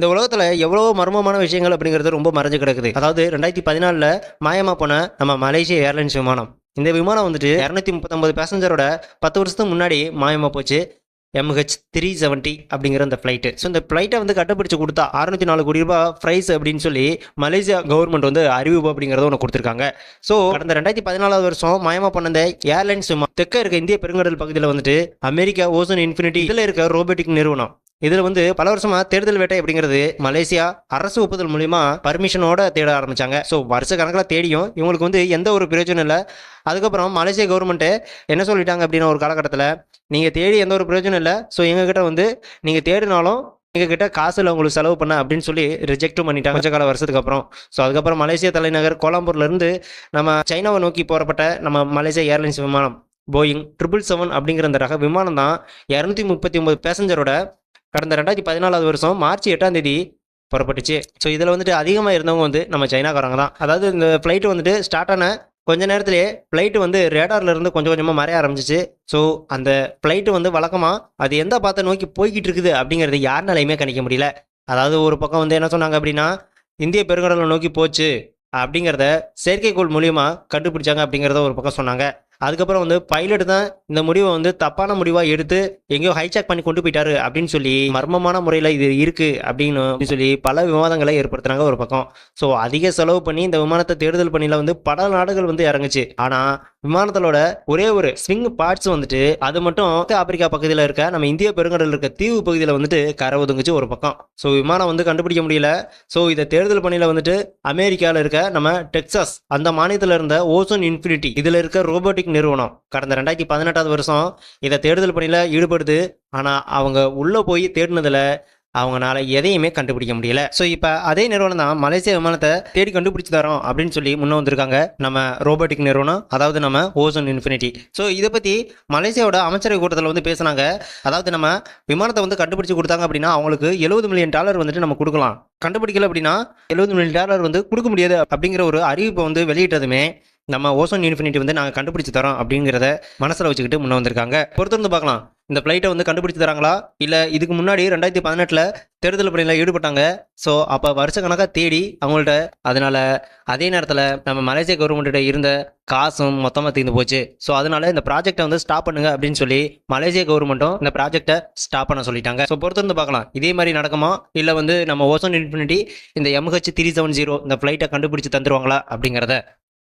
இந்த உலகத்தில் எவ்வளோ மர்மமான விஷயங்கள் அப்படிங்கிறது ரொம்ப மறைஞ்சு கிடக்குது. அதாவது ரெண்டாயிரத்தி பதினாலில் மாயமாக போன நம்ம மலேசிய ஏர்லைன்ஸ் விமானம். இந்த விமானம் வந்துட்டு இரநூத்தி முப்பத்தொம்பது பேசஞ்சரோட பத்து வருஷத்துக்கு முன்னாடி மாயமாக போச்சு. எம்ஹெச் த்ரீ செவன்ட்டி அப்படிங்கிற அந்த ஃப்ளைட்டு ஸோ இந்த ஃப்ளைட்டை வந்து கண்டுபிடிச்சு கொடுத்தா அறுநூத்தி நாலு கோடி ரூபாய் ப்ரைஸ் அப்படின்னு சொல்லி மலேசியா கவர்மெண்ட் வந்து அறிவிப்பு அப்படிங்கிறத ஒன்று கொடுத்துருக்காங்க. ஸோ கடந்த ரெண்டாயிரத்தி பதினாலாவது வருஷம் மாயமா பண்ண இந்த ஏர்லைன்ஸ் தெற்க இருக்க இந்திய பெருங்கடல் பகுதியில் வந்துட்டு அமெரிக்கா ஓசன் இன்ஃபினிட்டி இதில் இருக்க ரோபோட்டிக் நிறுவனம். இதில் வந்து பல வருஷமா தேடுதல் வேட்டை அப்படிங்கிறது மலேசியா அரசு ஒப்புதல் மூலியமா பர்மிஷனோட தேட ஆரம்பிச்சாங்க. ஸோ வருஷ கணக்கில் தேடியும் இவங்களுக்கு வந்து எந்த ஒரு பிரயோஜனம் இல்லை. அதுக்கப்புறம் மலேசிய கவர்மெண்ட்டு என்ன சொல்லிட்டாங்க அப்படின்னா ஒரு காலகட்டத்தில் நீங்கள் தேடி எந்த ஒரு பிரயோஜனம் இல்லை. ஸோ எங்ககிட்ட வந்து நீங்கள் தேடினாலும் எங்ககிட்ட காசு காசில் உங்களுக்கு செலவு பண்ண அப்படின்னு சொல்லி ரிஜெக்டும் பண்ணிட்டாங்க. கொஞ்ச கால வருஷத்துக்கு அப்புறம். ஸோ அதுக்கப்புறம் மலேசியா தலைநகர் கோலாம்பூர்லேருந்து நம்ம சைனாவை நோக்கி போறப்பட்ட நம்ம மலேசியா ஏர்லைன்ஸ் விமானம் போயிங் ட்ரிபிள் செவன் அப்படிங்கிற அந்த ரக விமானம் தான் இரநூத்தி முப்பத்தி ஒம்பது பேசஞ்சரோட கடந்த ரெண்டாயிரத்தி பதினாலாவது வருஷம் மார்ச் எட்டாம் தேதி புறப்பட்டுச்சு. ஸோ இதில் வந்துட்டு அதிகமாக இருந்தவங்க வந்து நம்ம சைனாக்காரங்க தான். அதாவது இந்த ஃப்ளைட்டு வந்துட்டு ஸ்டார்ட் ஆன கொஞ்ச நேரத்திலே ஃப்ளைட்டு வந்து ரேடார்லேருந்து கொஞ்சம் கொஞ்சமாக மறைய ஆரம்பிச்சிச்சு. ஸோ அந்த ஃப்ளைட்டு வந்து வழக்கமாக அது எந்த பாத்தை நோக்கி போய்கிட்டு இருக்குது அப்படிங்கிறது யாருனாலையுமே கணிக்க முடியல. அதாவது ஒரு பக்கம் வந்து என்ன சொன்னாங்க அப்படின்னா இந்திய பெருங்கடலை நோக்கி போச்சு அப்படிங்கிறத செயற்கைக்கோள் மூலியமாக கண்டுபிடிச்சாங்க அப்படிங்கிறத ஒரு பக்கம் சொன்னாங்க. அதுக்கப்புறம் வந்து பைலட் தான் இந்த முடிவை வந்து தப்பான முடிவாக எடுத்து எங்கேயோ ஹைஜாக் பண்ணி கொண்டு போயிட்டாரு அப்படின்னு சொல்லி மர்மமான முறையில் இது இருக்கு அப்படின்னு அப்படின்னு சொல்லி பல விவாதங்களை ஏற்படுத்துறாங்க ஒரு பக்கம். ஸோ அதிக செலவு பண்ணி இந்த விமானத்தை தேடுதல் பணியில் வந்து பல நாடுகள் வந்து இறங்குச்சு. ஆனால் விமானத்தோட ஒரே ஒரு ஸ்விங் பார்ட்ஸ் வந்துட்டு அது மட்டும் தெற்கு ஆப்பிரிக்கா பகுதியில் இருக்க நம்ம இந்திய பெருங்கடலில் இருக்க தீவு பகுதியில் வந்துட்டு கரை ஒதுங்குச்சு ஒரு பக்கம். ஸோ விமானம் வந்து கண்டுபிடிக்க முடியல. ஸோ இதை தேடுதல் பணியில் வந்துட்டு அமெரிக்காவில் இருக்க நம்ம டெக்சாஸ் அந்த மாநிலத்தில் இருந்த ஓசோன் இன்ஃபினிட்டி இதில் இருக்க ரோபோட்டிக் நிறுவனம் கடந்த ரெண்டாயிரத்தி பதினெட்டாவது வருஷம் இதை தேடுதல் பணியில் ஈடுபடுது. ஆனால் அவங்க உள்ளே போய் தேடினதில் அவங்களால எதையுமே கண்டுபிடிக்க முடியல. ஸோ இப்போ அதே நிறுவனம் தான் மலேசிய விமானத்தை தேடி கண்டுபிடிச்சு தரோம் அப்படின்னு சொல்லி முன்னே வந்திருக்காங்க. நம்ம ரோபோட்டிக் நிறுவனம் அதாவது நம்ம ஓசோன் இன்ஃபினிட்டி ஸோ இதை பற்றி மலேசியாவோட அமைச்சரவை கூட்டத்தில் வந்து பேசுனாங்க. அதாவது நம்ம விமானத்தை வந்து கண்டுபிடிச்சு கொடுத்தாங்க அப்படின்னா அவங்களுக்கு எழுபது மில்லியன் டாலர் வந்துட்டு நம்ம கொடுக்கலாம். கண்டுபிடிக்கல அப்படின்னா எழுபது மில்லியன் டாலர் வந்து கொடுக்க முடியாது அப்படிங்கிற ஒரு அறிவிப்பை வந்து வெளியிட்டதுமே நம்ம ஓசோன் இன்ஃபினிட்டி வந்து நாங்கள் கண்டுபிடிச்சு தரோம் அப்படிங்கிறத மனசில் வச்சுக்கிட்டு முன்னே வந்திருக்காங்க. பொறுத்திருந்து பார்க்கலாம். இந்த ஃப்ளைட்டை வந்து கண்டுபிடிச்சு தராங்களா? இல்லை இதுக்கு முன்னாடி ரெண்டாயிரத்தி பதினெட்டில் தேடுதல் பணியில் ஈடுபட்டாங்க. ஸோ அப்போ வருஷக்கணக்காக தேடி அவங்கள்ட்ட அதனால் அதே நேரத்தில் நம்ம மலேசிய கவர்மெண்ட்டிட்ட இருந்த காசும் மொத்தமாக தீர்ந்து போச்சு. ஸோ அதனால இந்த ப்ராஜெக்டை வந்து ஸ்டாப் பண்ணுங்க அப்படின்னு சொல்லி மலேசிய கவர்மெண்ட்டும் இந்த ப்ராஜெக்டை ஸ்டாப் பண்ண சொல்லிட்டாங்க. ஸோ பொறுத்திருந்து பார்க்கலாம். இதே மாதிரி நடக்குமா? இல்லை வந்து நம்ம ஓசோன் இன்ஃபினிட்டி இந்த எம்ஹெச் த்ரீ செவன் ஜீரோ இந்த ஃப்ளைட்டை கண்டுபிடிச்சி தந்துருவாங்களா அப்படிங்கிறத